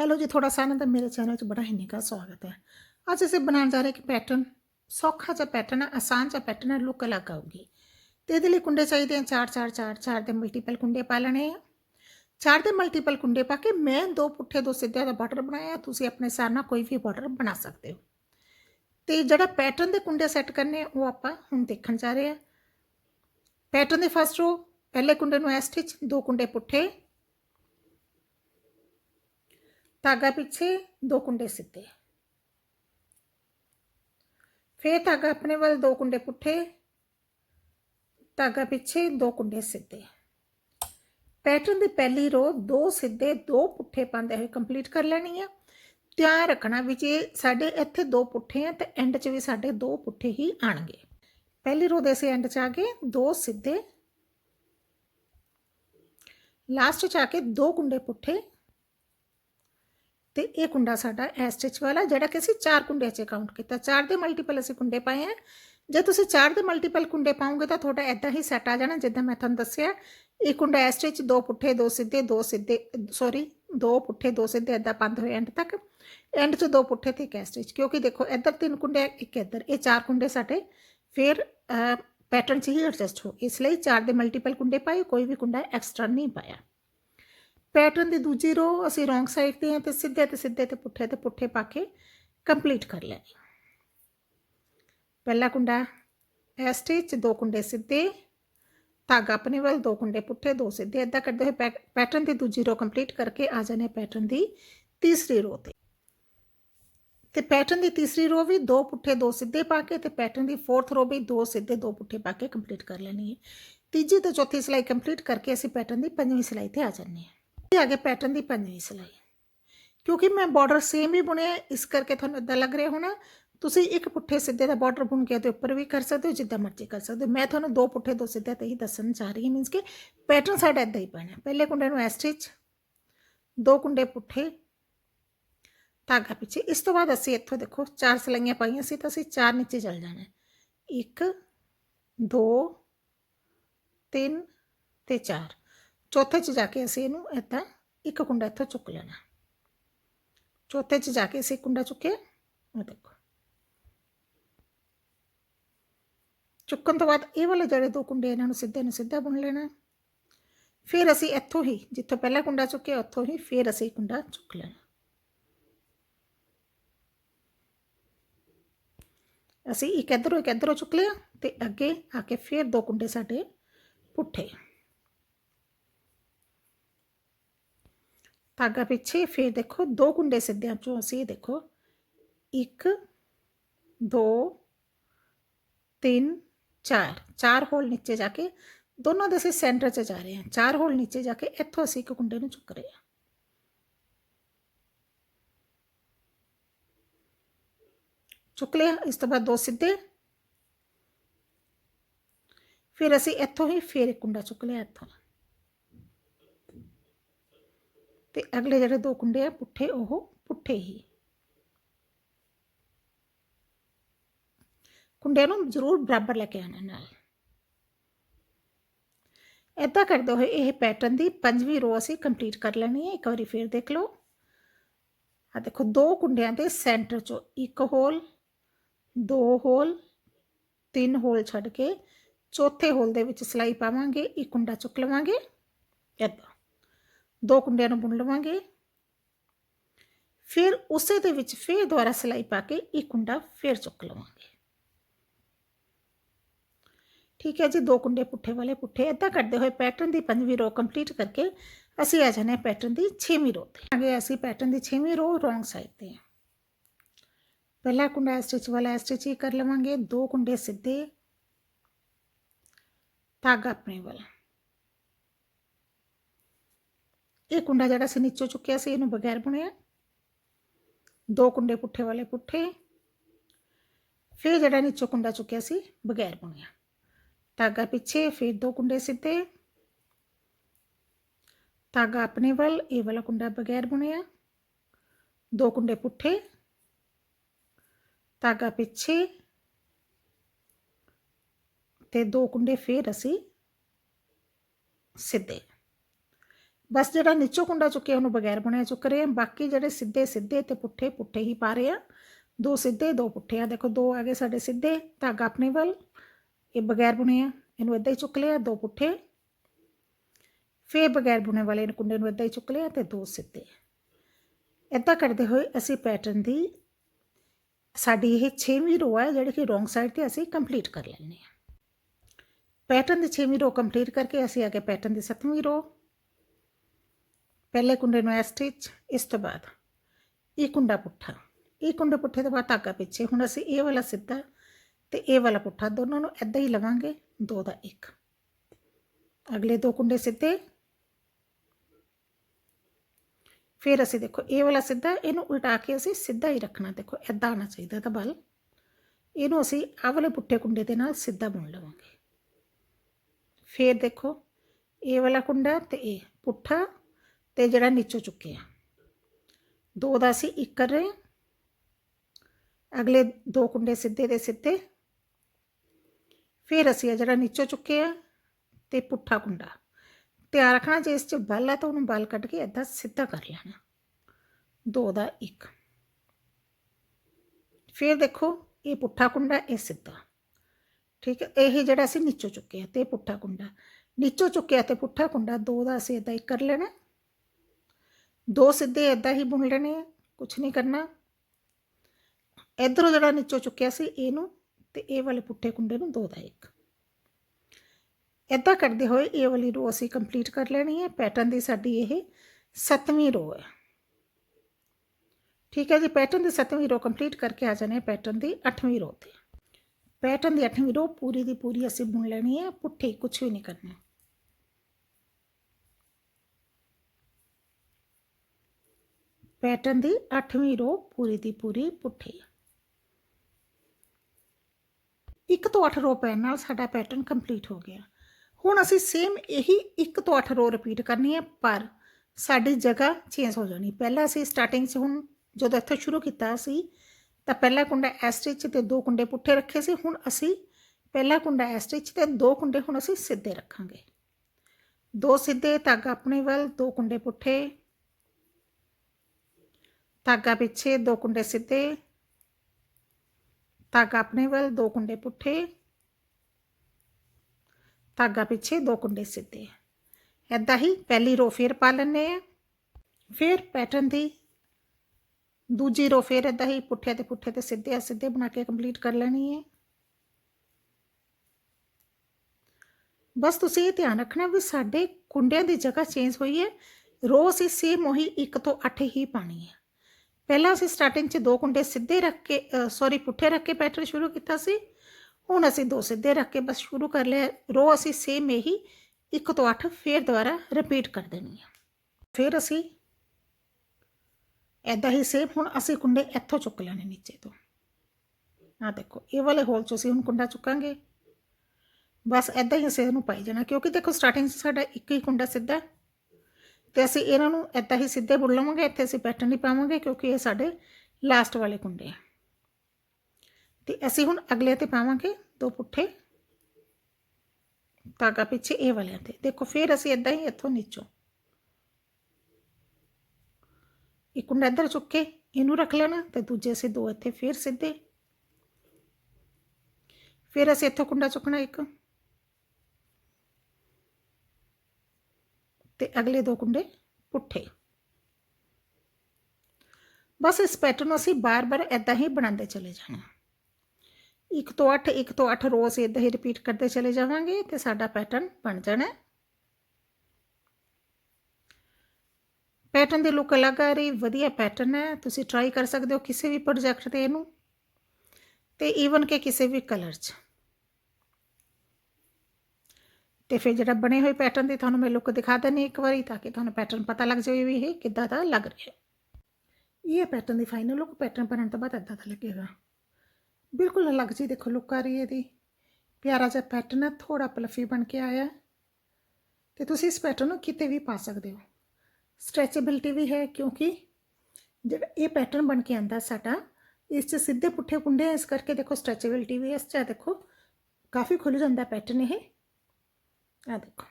Hello ਜੀ ਤੁਹਾਡਾ ਸਾਰਿਆਂ ਦਾ ਮੇਰੇ ਚੈਨਲ 'ਚ ਬੜਾ ਹੀ ਨਿੱਘਾ ਸਵਾਗਤ ਹੈ ਅੱਜ ਅਸੀਂ ਬਣਾਉਣ ਜਾ ਰਹੇ ਕਿ ਪੈਟਰਨ ਸੌਖਾ ਜਿਹਾ ਪੈਟਰਨ ਹੈ ਆਸਾਨ ਜਿਹਾ ਪੈਟਰਨ ਹੈ ਲੁੱਕ ਅਲੱਗ ਆਊਗੀ ਤੇ ਇਹਦੇ ਲਈ ਕੁੰਡੇ ਚਾਹੀਦੇ ਆ ਚਾਰ ਚਾਰ ਚਾਰ ਚਾਰ ਦੇ ਮਲਟੀਪਲ ਕੁੰਡੇ ਪਾ ਲੈਣੇ ਆ ਚਾਰ ਦੇ ਮਲਟੀਪਲ ਕੁੰਡੇ ਪਾ ਕੇ ਮੈਂ ਦੋ ਪੁੱਠੇ ਦੋ ਸਿੱਧੇ ਦਾ ਬਾਰਡਰ ਬਣਾਇਆ ਤੁਸੀਂ ਆਪਣੇ ਹਿਸਾਬ ਨਾਲ ਕੋਈ ਵੀ ਬਾਰਡਰ ਬਣਾ ਸਕਦੇ ਹੋ ਤੇ ਜਿਹੜਾ ਪੈਟਰਨ ਦੇ ਕੁੰਡੇ ਸੈੱਟ ਕਰਨੇ ਆ, ਉਹ ਆਪਾਂ ਹੁਣ ਦੇਖਣ ਜਾ ਰਹੇ ਆ ਪੈਟਰਨ ਦੇ ਫਸਟ ਰੋ ਪਹਿਲੇ ਕੁੰਡੇ ਨੂੰ ਐ ਸਟਿਚ ਦੋ ਕੁੰਡੇ ਪੁੱਠੇ ਧਾਗਾ ਪਿੱਛੇ ਦੋ ਕੁੰਡੇ ਸਿੱਧੇ। ਫੇਰ ਧਾਗਾ ਆਪਣੇ ਵੱਲ ਦੋ ਕੁੰਡੇ ਪੁੱਠੇ, ਧਾਗਾ ਪਿੱਛੇ ਦੋ ਕੁੰਡੇ ਸਿੱਧੇ। ਪੈਟਰਨ ਦੀ ਪਹਿਲੀ ਰੋ ਦੋ ਸਿੱਧੇ, ਦੋ ਪੁੱਠੇ ਪਾਉਂਦੇ ਹੋਏ ਕੰਪਲੀਟ ਕਰ ਲੈਣੀ ਆ। ਧਿਆਨ ਰੱਖਣਾ ਵੀ ਜੇ ਸਾਡੇ ਇੱਥੇ ਦੋ ਪੁੱਠੇ ਆ, ਤੇ ਐਂਡ 'ਚ ਵੀ ਸਾਡੇ ਦੋ ਪੁੱਠੇ ਹੀ ਆਣਗੇ ਪਹਿਲੀ ਰੋ ਦੇ ਅਸੀਂ ਐਂਡ 'ਚ ਆ ਗਏ, ਦੋ ਸਿੱਧੇ। ਲਾਸਟ 'ਚ ਆ ਕੇ ਦੋ ਕੁੰਡੇ ਪੁੱਠੇ ਤੇ ਇਹ ਕੁੰਡਾ ਸਾਡਾ ਐ ਸਟਿਚ ਵਾਲਾ, ਜਿਹੜਾ ਕਿ ਅਸੀਂ ਚਾਰ ਕੁੰਡਿਆਂ 'ਚ ਕਾਊਂਟ ਕੀਤਾ। ਚਾਰ ਦੇ ਮਲਟੀਪਲ ਅਸੀਂ ਕੁੰਡੇ ਪਾਏ ਆ। ਜੇ ਤੁਸੀਂ ਚਾਰ ਦੇ ਮਲਟੀਪਲ ਕੁੰਡੇ ਪਾਉਂਗੇ ਤਾਂ ਤੁਹਾਡਾ ਐਦਾਂ ਹੀ ਸੈੱਟ ਆ ਜਾਣਾ, ਜਿੱਦਾਂ ਮੈਂ ਤੁਹਾਨੂੰ ਦੱਸਿਆ। ਇਹ ਕੁੰਡਾ ਐ ਸਟਿਚ ਦੋ ਪੁੱਠੇ, ਦੋ ਸਿੱਧੇ ਦੋ ਸਿੱਧੇ ਸੌਰੀ ਦੋ ਪੁੱਠੇ, ਦੋ ਸਿੱਧੇ ਐਦਾਂ ਬੰਦ ਹੋਏ ਐਂਡ ਤੱਕ। ਐਂਡ 'ਚ ਦੋ ਪੁੱਠੇ ਤੇ ਇੱਕ ਐ ਸਟਿਚ ਕਿਉਂਕਿ ਦੇਖੋ, ਇੱਧਰ ਤਿੰਨ ਕੁੰਡੇ, ਇੱਕ ਇੱਧਰ। ਇਹ ਚਾਰ ਕੁੰਡੇ ਸਾਡੇ ਫਿਰ ਪੈਟਰਨ 'ਚ ਹੀ ਐਡਜਸਟ ਹੋ ਇਸ ਲਈ ਚਾਰ ਦੇ ਮਲਟੀਪਲ ਕੁੰਡੇ ਪਾਏ, ਕੋਈ ਵੀ ਕੁੰਡਾ ਐਕਸਟਰਾ ਨਹੀਂ ਪਾਇਆ। ਪੈਟਰਨ ਦੀ ਦੂਜੀ ਰੋ ਅਸੀਂ ਰੋਂਗ ਸਾਈਡ ਤੇ ਹਾਂ ਤੇ ਸਿੱਧੇ ਤੇ ਸਿੱਧੇ ਤੇ ਪੁੱਠੇ ਤੇ ਪੁੱਠੇ ਪਾ ਕੇ ਕੰਪਲੀਟ ਕਰ ਲੈਣੀ ਪਹਿਲਾ ਕੁੰਡਾ ਐ ਸਟਿਚ ਦੋ ਕੁੰਡੇ ਸਿੱਧੇ, ਧਾਗਾ ਆਪਣੇ ਵੱਲ, ਦੋ ਕੁੰਡੇ ਪੁੱਠੇ, ਦੋ ਸਿੱਧੇ ਇਦਾਂ ਕਰਦੇ ਹੋਏ ਪੈ- ਪੈਟਰਨ ਦੀ ਦੂਜੀ ਰੋ ਕੰਪਲੀਟ ਕਰਕੇ ਆ ਜਾਣੇ ਪੈਟਰਨ ਦੀ ਤੀਸਰੀ ਰੋ ਤੇ। ਤੇ ਪੈਟਰਨ ਦੀ ਤੀਸਰੀ ਰੋ ਵੀ ਦੋ ਪੁੱਠੇ, ਦੋ ਸਿੱਧੇ ਪਾ ਕੇ ਤੇ ਪੈਟਰਨ ਦੀ ਫੋਰਥ ਰੋ ਵੀ ਦੋ ਸਿੱਧੇ, ਦੋ ਪੁੱਠੇ ਪਾ ਕੇ ਕੰਪਲੀਟ ਕਰ ਲੈਣੀ ਹੈ। ਤੀਜੀ ਤੇ ਚੌਥੀ ਸਿਲਾਈ ਕੰਪਲੀਟ ਕਰਕੇ ਅਸੀਂ ਪੈਟਰਨ ਦੀ ਪੰਜਵੀਂ ਸਿਲਾਈ ਤੇ ਆ ਜਾਂਦੇ ਹਾਂ। ਇਹ ਆ ਗਿਆ ਪੈਟਰਨ ਦੀ ਪੰਜਵੀਂ ਸਿਲਾਈ। ਕਿਉਂਕਿ ਮੈਂ ਬਾਰਡਰ ਸੇਮ ਹੀ ਬੁਣਿਆ, ਇਸ ਕਰਕੇ ਤੁਹਾਨੂੰ ਇਦਾਂ ਲੱਗ ਰਿਹਾ ਹੋਣਾ। ਤੁਸੀਂ ਇੱਕ ਪੁੱਠੇ ਸਿੱਧੇ ਦਾ ਬਾਰਡਰ ਬੁਣ ਕੇ ਉਹਦੇ ਉੱਪਰ ਵੀ ਕਰ ਸਕਦੇ ਹੋ, ਜਿੱਦਾਂ ਮਰਜ਼ੀ ਕਰ ਸਕਦੇ ਹੋ। ਮੈਂ ਤੁਹਾਨੂੰ ਦੋ ਪੁੱਠੇ, ਦੋ ਸਿੱਧੇ ਤੇ ਹੀ ਦੱਸਣ ਜਾ ਰਹੀ ਹਾਂ ਮੀਨਸ ਕਿ ਪੈਟਰਨ ਸਾਡਾ ਇਦਾਂ ਹੀ ਪੈਣਾ ਪਹਿਲੇ ਕੁੰਡੇ ਨੂੰ ਐ ਸਟਿਚ ਦੋ ਕੁੰਡੇ ਪੁੱਠੇ, ਧਾਗਾ ਪਿੱਛੇ। ਇਸ ਤੋਂ ਬਾਅਦ ਅਸੀਂ ਇੱਥੋਂ ਦੇਖੋ, ਚਾਰ ਸਲਾਈਆਂ ਪਾਈਆਂ ਸੀ ਤਾਂ ਅਸੀਂ ਚਾਰ ਨੀਚੇ ਚੱਲ ਜਾਣਾ। ਇੱਕ, ਦੋ, ਤਿੰਨ ਤੇ ਚਾਰ। ਚੌਥੇ 'ਚ ਜਾ ਕੇ ਅਸੀਂ ਇਹਨੂੰ ਇੱਦਾਂ ਇੱਕ ਕੁੰਡਾ ਇੱਥੋਂ ਚੁੱਕ ਲੈਣਾ। ਚੌਥੇ 'ਚ ਜਾ ਕੇ ਅਸੀਂ ਕੁੰਡਾ ਚੁੱਕਿਆ ਉਹ ਦੇਖੋ। ਚੁੱਕਣ ਤੋਂ ਬਾਅਦ ਇਹ ਵਾਲੇ ਜਿਹੜੇ ਦੋ ਕੁੰਡੇ ਇਹਨਾਂ ਨੂੰ ਸਿੱਧੇ ਨੂੰ ਸਿੱਧਾ ਬੁਣ ਲੈਣਾ। ਫਿਰ ਅਸੀਂ ਇੱਥੋਂ ਹੀ, ਜਿੱਥੋਂ ਪਹਿਲਾ ਕੁੰਡਾ ਚੁੱਕਿਆ, ਉੱਥੋਂ ਹੀ ਫਿਰ ਅਸੀਂ ਕੁੰਡਾ ਚੁੱਕ ਲੈਣਾ। ਅਸੀਂ ਇੱਕ ਇੱਧਰੋਂ ਇੱਕ ਇੱਧਰੋਂ ਚੁੱਕ ਲਿਆ ਤੇ ਅੱਗੇ ਆ ਕੇ ਫਿਰ ਦੋ ਕੁੰਡੇ ਸਾਡੇ ਪੁੱਠੇ। ਧਾਗਾ ਪਿੱਛੇ, ਫਿਰ ਦੇਖੋ ਦੋ ਕੁੰਡੇ ਸਿੱਧਿਆਂ ਚੋਂ ਅਸੀਂ ਦੇਖੋ। 1 2 3 4 ਚਾਰ ਹੋਲ ਨੀਚੇ ਜਾ ਕੇ ਦੋਨੋਂ ਦੇ ਅਸੀਂ ਸੈਂਟਰ 'ਚ ਜਾ ਰਹੇ ਹਾਂ। ਚਾਰ ਹੋਲ ਨੀਚੇ ਜਾ ਕੇ ਇੱਥੋਂ ਅਸੀਂ ਇੱਕ ਕੁੰਡੇ ਨੂੰ ਚੁੱਕ ਰਹੇ ਹਾਂ। ਚੁੱਕ ਲਿਆ, ਇਸ ਤੋਂ ਬਾਅਦ ਦੋ ਸਿੱਧੇ। ਫਿਰ ਅਸੀਂ ਇੱਥੋਂ ਹੀ ਫੇਰ ਇੱਕ ਕੁੰਡਾ ਚੁੱਕ ਲਿਆ ਇੱਥੋਂ। ਤੇ ਅਗਲੇ ਜਿਹੜੇ ਦੋ ਕੁੰਡੇ ਆ, ਪੁੱਠੇ, ਉਹ ਪੁੱਠੇ ਹੀ। ਕੁੰਡੇ ਨੂੰ ਜ਼ਰੂਰ ਬਰਾਬਰ ਲੈ ਕੇ ਆਣਾ ਨਾਲ। ਇਦਾਂ ਕਰਦੇ ਹੋਏ ਇਹ ਪੈਟਰਨ ਦੀ ਪੰਜਵੀਂ ਰੋ ਅਸੀਂ ਕੰਪਲੀਟ ਕਰ ਲੈਣੀ ਹੈ। ਇੱਕ ਵਾਰੀ ਫੇਰ ਦੇਖ ਲਓ। ਆ ਦੇਖੋ, ਦੋ ਕੁੰਡਿਆਂ ਦੇ ਸੈਂਟਰ ਚੋਂ ਇੱਕ ਹੋਲ ਦੋ ਹੋਲ ਤਿੰਨ ਹੋਲ ਛੱਡ ਕੇ ਚੌਥੇ ਹੋਲ ਦੇ ਵਿੱਚ ਸਲਾਈ ਪਾਵਾਂਗੇ, ਇੱਕ ਕੁੰਡਾ ਚੁੱਕ ਲਵਾਂਗੇ। ਇੱਦਾਂ ਦੋ ਕੁੰਡਿਆਂ ਨੂੰ ਬੁਣ ਲਵਾਂਗੇ। ਫਿਰ ਉਸੇ ਦੇ ਵਿੱਚ ਫਿਰ ਦੁਬਾਰਾ ਸਲਾਈ ਪਾ ਕੇ ਇੱਕ ਕੁੰਡਾ ਫਿਰ ਚੁੱਕ ਲਵਾਂਗੇ। ਠੀਕ ਹੈ ਜੀ, ਦੋ ਕੁੰਡੇ ਪੁੱਠੇ ਵਾਲੇ ਪੁੱਠੇ। ਇਦਾਂ ਕਰਦੇ ਹੋਏ ਪੈਟਰਨ ਦੀ ਪੰਜਵੀਂ ਰੋ ਕੰਪਲੀਟ ਕਰਕੇ ਅਸੀਂ ਆ ਜਾਣੇ ਪੈਟਰਨ ਦੀ 6ਵੀਂ ਰੋ ਤੇ। ਅੱਗੇ ਅਸੀਂ ਪੈਟਰਨ ਦੀ 6ਵੀਂ ਰੋ ਰੋਂਗ ਸਾਈਡ ਤੇ ਹਾਂ। ਪਹਿਲਾ ਕੁੰਡਾ ਸਟਿਚ ਵਾਲਾ ਸਟਿਚ ਹੀ ਕਰ ਲਵਾਂਗੇ। ਦੋ ਕੁੰਡੇ ਸਿੱਧੇ। ਧਾਗਾ ਆਪਣੇ ਵੱਲ। ਇਹ ਕੁੰਡਾ ਜਿਹੜਾ ਸੀ ਨੀਚੋਂ ਚੁੱਕਿਆ ਸੀ, ਇਹਨੂੰ ਬਗੈਰ ਬੁਣਿਆ। ਦੋ ਕੁੰਡੇ ਪੁੱਠੇ ਵਾਲੇ ਪੁੱਠੇ। ਫਿਰ ਜਿਹੜਾ ਨੀਚੋਂ ਕੁੰਡਾ ਚੁੱਕਿਆ ਸੀ, ਬਗੈਰ ਬੁਣਿਆ। ਧਾਗਾ ਪਿੱਛੇ, ਫਿਰ ਦੋ ਕੁੰਡੇ ਸਿੱਧੇ। ਧਾਗਾ ਆਪਣੇ ਵੱਲ, ਇਹ ਵਾਲਾ ਕੁੰਡਾ ਬਗੈਰ ਬੁਣਿਆ। ਦੋ ਕੁੰਡੇ ਪੁੱਠੇ। ਧਾਗਾ ਪਿੱਛੇ। ਤੇ ਦੋ ਕੁੰਡੇ ਫੇਰ ਅਸੀਂ ਸਿੱਧੇ। ਬਸ ਜਿਹੜਾ ਨੀਚੋਂ ਕੁੰਡਾ ਚੁੱਕਿਆ ਉਹਨੂੰ ਬਗੈਰ ਬੁਣਿਆ ਚੁੱਕ ਰਹੇ ਆ। ਬਾਕੀ ਜਿਹੜੇ ਸਿੱਧੇ ਸਿੱਧੇ ਤੇ ਪੁੱਠੇ ਪੁੱਠੇ ਹੀ ਪਾ ਰਹੇ ਆ। ਦੋ ਸਿੱਧੇ, ਦੋ ਪੁੱਠੇ। ਆ ਦੇਖੋ, ਦੋ ਆ ਗਏ ਸਾਡੇ ਸਿੱਧੇ। ਧਾਗਾ ਆਪਣੇ ਵੱਲ। ਇਹ ਬਗੈਰ ਬੁਣੇ ਆ। ਇਹਨੂੰ ਇਦਾਂ ਹੀ ਚੁੱਕ ਲਿਆ, ਦੋ ਪੁੱਠੇ। ਫੇਰ ਬਗੈਰ ਬੁਣੇ ਵਾਲੇ ਨੂੰ ਕੁੰਡੇ ਨੂੰ ਇਦਾਂ ਹੀ ਚੁੱਕ ਲਿਆ ਤੇ ਦੋ ਸਿੱਧੇ। ਇਦਾਂ ਕਰਦੇ ਹੋਏ ਅਸੀਂ ਪੈਟਰਨ ਦੀ ਸਾਡੀ ਇਹ 6ਵੀਂ ਰੋ ਹੈ ਜਿਹੜੀ ਕਿ ਰੋਂਗ ਸਾਈਡ ਤੇ ਅਸੀਂ ਕੰਪਲੀਟ ਕਰ ਲੈਣੀ ਹੈ ਪੈਟਰਨ ਦੀ 6ਵੀਂ ਰੋ ਕੰਪਲੀਟ ਕਰਕੇ ਅਸੀਂ ਅੱਗੇ ਪੈਟਰਨ ਦੀ 7ਵੀਂ ਰੋ ਪਹਿਲੇ ਕੁੰਡੇ ਨੂੰ ਐ ਸਟਿਚ ਇਸ ਤੋਂ ਬਾਅਦ ਇਹ ਕੁੰਡਾ ਪੁੱਠਾ। ਇਹ ਕੁੰਡੇ ਪੁੱਠੇ ਤੋਂ ਬਾਅਦ ਧਾਗਾ ਪਿੱਛੇ। ਹੁਣ ਅਸੀਂ ਇਹ ਵਾਲਾ ਸਿੱਧਾ ਤੇ ਇਹ ਵਾਲਾ ਪੁੱਠਾ ਦੋਨਾਂ ਨੂੰ ਐਦਾਂ ਹੀ ਲਵਾਂਗੇ, ਦੋ ਦਾ ਇੱਕ। ਅਗਲੇ ਦੋ ਕੁੰਡੇ ਸਿੱਧੇ। ਫਿਰ ਅਸੀਂ ਦੇਖੋ, ਇਹ ਵਾਲਾ ਸਿੱਧਾ, ਇਹਨੂੰ ਉਲਟਾ ਕੇ ਅਸੀਂ ਸਿੱਧਾ ਹੀ ਰੱਖਣਾ। ਦੇਖੋ ਐਦਾਂ ਆਣਾ ਚਾਹੀਦਾ ਤਾਂ ਬਲ। ਇਹਨੂੰ ਅਸੀਂ ਆਹ ਵਾਲੇ ਪੁੱਠੇ ਕੁੰਡੇ ਦੇ ਨਾਲ ਸਿੱਧਾ ਬੁਣ ਲਵਾਂਗੇ। ਫਿਰ ਦੇਖੋ, ਇਹ ਵਾਲਾ ਕੁੰਡਾ ਤੇ ਇਹ ਪੁੱਠਾ ਤੇ ਜਿਹੜਾ ਨੀਚੋਂ ਚੁੱਕਿਆ ਦੋ ਦਾ ਅਸੀਂ ਇੱਕ ਕਰ ਰਹੇ ਹਾਂ ਅਗਲੇ ਦੋ ਕੁੰਡੇ ਸਿੱਧੇ ਦੇ ਸਿੱਧੇ। ਫਿਰ ਅਸੀਂ ਇਹ ਜਿਹੜਾ ਨੀਚੋਂ ਚੁੱਕਿਆ ਤੇ ਪੁੱਠਾ ਕੁੰਡਾ। ਧਿਆਨ ਰੱਖਣਾ, ਜੇ ਇਸ 'ਚ ਬਲ ਹੈ ਤਾਂ ਉਹਨੂੰ ਬਲ ਕੱਢ ਕੇ ਏਦਾਂ ਸਿੱਧਾ ਕਰ ਲੈਣਾ। ਦੋ ਦਾ ਇੱਕ। ਫਿਰ ਦੇਖੋ, ਇਹ ਪੁੱਠਾ ਕੁੰਡਾ, ਇਹ ਸਿੱਧਾ। ਠੀਕ ਹੈ, ਇਹ ਜਿਹੜਾ ਅਸੀਂ ਨੀਚੋਂ ਚੁੱਕਿਆ ਤੇ ਇਹ ਪੁੱਠਾ ਕੁੰਡਾ। ਨੀਚੋਂ ਚੁੱਕਿਆ ਤੇ ਪੁੱਠਾ ਕੁੰਡਾ, ਦੋ ਦਾ ਅਸੀਂ ਏਦਾਂ ਹੀ ਕਰ ਲੈਣਾ। ਦੋ ਸਿੱਧੇ ਏਦਾਂ ਹੀ ਬੁਣ ਲੈਣੇ ਆ ਕੁਝ ਨਹੀਂ ਕਰਨਾ। ਇਧਰੋਂ ਜਿਹੜਾ ਨੀਚੋਂ ਚੁੱਕਿਆ ਸੀ ਇਹਨੂੰ ਤੇ ਇਹ ਵਾਲੇ ਪੁੱਠੇ ਕੁੰਡੇ ਨੂੰ ਦੋ ਦਾ ਇੱਕ। ਇਦਾਂ ਕਰਦੇ ਹੋਏ ਇਹ ਵਾਲੀ ਰੋ ਅਸੀਂ ਕੰਪਲੀਟ ਕਰ ਲੈਣੀ ਹੈ। ਪੈਟਰਨ ਦੀ ਸਾਡੀ ਇਹ ਸੱਤਵੀਂ ਰੋ ਹੈ। ਠੀਕ ਹੈ ਜੀ ਪੈਟਰਨ ਦੀ ਸੱਤਵੀਂ ਰੋ ਕੰਪਲੀਟ ਕਰਕੇ ਆ ਜਾਣੇ ਪੈਟਰਨ ਦੀ ਅੱਠਵੀਂ ਰੋ ਤੇ। ਪੈਟਰਨ ਦੀ ਅੱਠਵੀਂ ਰੋ ਪੂਰੀ ਦੀ ਪੂਰੀ ਅਸੀਂ ਬੁਣ ਲੈਣੀ ਹੈ, ਪੁੱਠੇ ਕੁਝ ਵੀ ਨਹੀਂ ਕਰਨਾ। ਪੈਟਰਨ ਦੀ ਅੱਠਵੀਂ ਰੋ ਪੂਰੀ ਦੀ ਪੂਰੀ ਪੁੱਠੀ ਇੱਕ ਤੋਂ 8 ਰੋ ਪੈਣ ਨਾਲ ਸਾਡਾ ਪੈਟਰਨ ਕੰਪਲੀਟ ਹੋ ਗਿਆ। ਹੁਣ ਅਸੀਂ ਸੇਮ ਇਹੀ ਇੱਕ ਤੋਂ 8 ਰੋ ਰਿਪੀਟ ਕਰਨੀ ਹੈ ਪਰ ਸਾਡੀ ਜਗ੍ਹਾ ਚੇਂਜ ਹੋ ਜਾਣੀ। ਪਹਿਲਾਂ ਅਸੀਂ ਸਟਾਰਟਿੰਗ 'ਚ ਹੁਣ ਜਦੋਂ ਇੱਥੋਂ ਸ਼ੁਰੂ ਕੀਤਾ ਸੀ, ਤਾਂ ਪਹਿਲਾ ਕੁੰਡਾ ਐਸ ਸਟਿਚ ਤੇ ਦੋ ਕੁੰਡੇ ਪੁੱਠੇ ਰੱਖੇ ਸੀ। ਹੁਣ ਅਸੀਂ ਪਹਿਲਾ ਕੁੰਡਾ ਐਸ ਸਟਿਚ ਤੇ ਦੋ ਕੁੰਡੇ ਹੁਣ ਅਸੀਂ ਸਿੱਧੇ ਰੱਖਾਂਗੇ। ਦੋ ਸਿੱਧੇ ਧਾਗਾ ਆਪਣੇ ਵੱਲ, ਦੋ ਕੁੰਡੇ ਪੁੱਠੇ ਧਾਗਾ ਪਿੱਛੇ, ਦੋ ਕੁੰਡੇ ਸਿੱਧੇ। ਧਾਗਾ ਆਪਣੇ ਵੱਲ, ਦੋ ਕੁੰਡੇ ਪੁੱਠੇ। ਧਾਗਾ ਪਿੱਛੇ, ਦੋ ਕੁੰਡੇ ਸਿੱਧੇ। ਐਦਾਂ ਹੀ ਪਹਿਲੀ ਰੋ ਫੇਰ ਪਾ ਲੈਣੇ ਆ। ਫਿਰ ਪੈਟਰਨ ਦੀ ਦੂਜੀ ਰੋ ਫੇਰ ਐਦਾਂ ਹੀ ਪੁੱਠੇ ਤੇ ਪੁੱਠੇ ਤੇ ਸਿੱਧੇ ਆ, ਸਿੱਧੇ ਬਣਾ ਕੇ ਕੰਪਲੀਟ ਕਰ ਲੈਣੀ ਹੈ। ਬਸ ਤੁਸੀਂ ਇਹ ਧਿਆਨ ਰੱਖਣਾ ਵੀ ਸਾਡੇ ਕੁੰਡਿਆਂ ਦੀ ਜਗ੍ਹਾ ਚੇਂਜ ਹੋਈ ਹੈ। ਰੋ ਅਸੀਂ ਸੇਮ ਉਹੀ 1 ਤੋਂ 8 ਹੀ ਪਾਣੀ ਹੈ। ਪਹਿਲਾਂ ਅਸੀਂ ਸਟਾਰਟਿੰਗ 'ਚ ਦੋ ਕੁੰਡੇ ਸਿੱਧੇ ਰੱਖ ਕੇ ਸੌਰੀ ਪੁੱਠੇ ਰੱਖ ਕੇ ਪੈਟਰਨ ਸ਼ੁਰੂ ਕੀਤਾ ਸੀ। ਹੁਣ ਅਸੀਂ ਦੋ ਸਿੱਧੇ ਰੱਖ ਕੇ ਬਸ ਸ਼ੁਰੂ ਕਰ ਲਿਆ। ਰੋ ਅਸੀਂ ਸੇਮ ਇਹੀ 1 ਤੋਂ 8 ਫੇਰ ਦੁਬਾਰਾ ਰਿਪੀਟ ਕਰ ਦੇਣੀ ਹੈ ਫਿਰ ਅਸੀਂ ਐਦਾਂ ਹੀ ਸੇਮ ਹੁਣ ਅਸੀਂ ਕੁੰਡੇ ਇੱਥੋਂ ਚੁੱਕ ਲੈਣੇ ਨੀਚੇ ਤੋਂ। ਆ ਦੇਖੋ, ਇਹ ਵਾਲੇ ਹੋਲ 'ਚ ਅਸੀਂ ਹੁਣ ਕੁੰਡਾ ਚੁੱਕਾਂਗੇ। ਬਸ ਐਦਾਂ ਹੀ ਅਸੀਂ ਇਹਨੂੰ ਪਾਈ ਜਾਣਾ, ਕਿਉਂਕਿ ਦੇਖੋ ਸਟਾਰਟਿੰਗ 'ਚ ਸਾਡਾ ਇੱਕ ਹੀ ਕੁੰਡਾ ਸਿੱਧਾ। ਤੇ ਅਸੀਂ ਇਹਨਾਂ ਨੂੰ ਇੱਦਾਂ ਹੀ ਸਿੱਧੇ ਬੁਣ ਲਵਾਂਗੇ, ਇੱਥੇ ਅਸੀਂ ਪੈਟਰਨ ਨਹੀਂ ਪਾਵਾਂਗੇ ਕਿਉਂਕਿ ਇਹ ਸਾਡੇ ਲਾਸਟ ਵਾਲੇ ਕੁੰਡੇ ਆ। ਤੇ ਅਸੀਂ ਹੁਣ ਅਗਲੇ ਤੇ ਪਾਵਾਂਗੇ ਦੋ ਪੁੱਠੇ ਧਾਗਾ ਪਿੱਛੇ ਇਹ ਵਾਲਿਆਂ ਤੇ। ਦੇਖੋ, ਫਿਰ ਅਸੀਂ ਇਦਾਂ ਹੀ ਇੱਥੋਂ ਨੀਚੋਂ। ਇੱਕ ਕੁੰਡਾ ਇੱਧਰ ਚੁੱਕ ਕੇ ਇਹਨੂੰ ਰੱਖ ਲੈਣਾ ਤੇ ਦੂਜੇ ਅਸੀਂ ਦੋ ਇੱਥੇ ਫਿਰ ਸਿੱਧੇ। ਫਿਰ ਅਸੀਂ ਇੱਥੋਂ ਕੁੰਡਾ ਚੁੱਕਣਾ ਇੱਕ। ਤੇ ਅਗਲੇ ਦੋ ਕੁੰਡੇ ਪੁੱਠੇ। ਬਸ ਇਸ ਪੈਟਰਨ ਨੂੰ ਅਸੀਂ ਬਾਰ-ਬਾਰ ਇਦਾਂ ਹੀ ਬਣਾਉਂਦੇ ਚਲੇ ਜਾਣਾ। ਇੱਕ ਤੋਂ 8 1 ਤੋਂ 8 ਰੋਜ਼ ਇਦਾਂ ਹੀ ਰਿਪੀਟ ਕਰਦੇ ਚਲੇ ਜਾਵਾਂਗੇ ਤੇ ਸਾਡਾ ਪੈਟਰਨ ਬਣ ਜਾਣਾ। ਪੈਟਰਨ ਦੀ ਲੁੱਕ ਅਲੱਗ ਆ ਰਹੀ, ਵਧੀਆ ਪੈਟਰਨ ਹੈ। ਤੁਸੀਂ ਟਰਾਈ ਕਰ ਸਕਦੇ ਹੋ ਕਿਸੇ ਵੀ ਪ੍ਰੋਜੈਕਟ ਤੇ ਇਹਨੂੰ। ਤੇ ਈਵਨ ਕਿ ਕਿਸੇ ਵੀ ਕਲਰ 'ਚ। ਤੇ ਫਿਰ ਜਿਹੜਾ ਬਣੇ ਹੋਏ ਪੈਟਰਨ ਦੀ ਤੁਹਾਨੂੰ ਮੈਂ ਲੁੱਕ ਦਿਖਾ ਦਿੰਨੀ ਇੱਕ ਵਾਰੀ ਤਾਂ ਕਿ ਤੁਹਾਨੂੰ ਪੈਟਰਨ ਪਤਾ ਲੱਗ ਜਾਵੇ ਵੀ ਇਹ ਕਿੱਦਾਂ ਦਾ ਲੱਗ ਰਿਹਾ ਇਹ ਪੈਟਰਨ ਦੀ ਫਾਈਨਲ ਲੁੱਕ ਪੈਟਰਨ ਬਣਨ ਤੋਂ ਬਾਅਦ ਇਦਾਂ ਦਾ ਲੱਗੇਗਾ। ਬਿਲਕੁਲ ਅਲੱਗ ਜੀ ਦੇਖੋ ਲੁੱਕ ਆ ਰਹੀ ਹੈ ਇਹਦੀ। ਪਿਆਰਾ ਜਿਹਾ ਪੈਟਰਨ ਹੈ ਥੋੜਾ ਪਲਫੀ ਬਣ ਕੇ ਆਇਆ। ਤੇ ਤੁਸੀਂ ਇਸ ਪੈਟਰਨ ਨੂੰ ਕਿਤੇ ਵੀ ਪਾ ਸਕਦੇ ਹੋ। ਸਟ੍ਰੈਚੇਬਿਲਟੀ ਵੀ ਹੈ ਕਿਉਂਕਿ ਜਿਹੜਾ ਇਹ ਪੈਟਰਨ ਬਣ ਕੇ ਆਂਦਾ ਸਾਡਾ, ਇਸ 'ਚ ਸਿੱਧੇ ਪੁੱਠੇ ਕੁੰਡੇ ਆ, ਇਸ ਕਰਕੇ ਦੇਖੋ ਸਟ੍ਰੈਚੇਬਿਲਟੀ ਵੀ ਹੈ ਇਸ 'ਚ ਦੇਖੋ। ਕਾਫੀ ਖੁੱਲ ਜਾਂਦਾ ਪੈਟਰਨ ਇਹ। ਆ ਦੇਖੋ।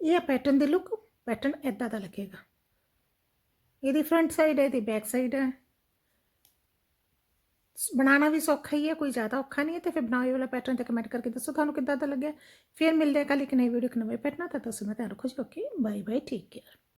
ਇਹ ਪੈਟਰਨ ਦੀ ਲੁੱਕ ਪੈਟਰਨ ਇਦਾਂ ਦਾ ਲੱਗੇਗਾ। ਇਹਦੀ ਫਰੰਟ ਸਾਈਡ ਹੈ, ਇਹਦੀ ਬੈਕ ਸਾਈਡ ਹੈ। ਬਣਾਉਣਾ ਵੀ ਸੌਖਾ ਹੀ ਹੈ, ਕੋਈ ਜ਼ਿਆਦਾ ਔਖਾ ਨਹੀਂ ਹੈ, ਤੇ ਫਿਰ ਬਣਾਏ ਵਾਲਾ ਪੈਟਰਨ ਤੇ ਕਮੈਂਟ ਕਰਕੇ ਦੱਸੋ ਤੁਹਾਨੂੰ ਕਿੱਦਾਂ ਦਾ ਲੱਗਿਆ। ਫਿਰ ਮਿਲਦੇ ਆ ਕੱਲ੍ਹ ਇੱਕ ਨਈ ਵੀਡੀਓ ਇੱਕ ਨਵੇਂ ਪੈਟਰਨ ਤਾਂ ਦੱਸੋ ਮੈਂ ਧਿਆਨ ਰੱਖੋ ਜੀ ਓਕੇ ਬਾਏ ਬਾਏ ਠੀਕ ਕੇਅਰ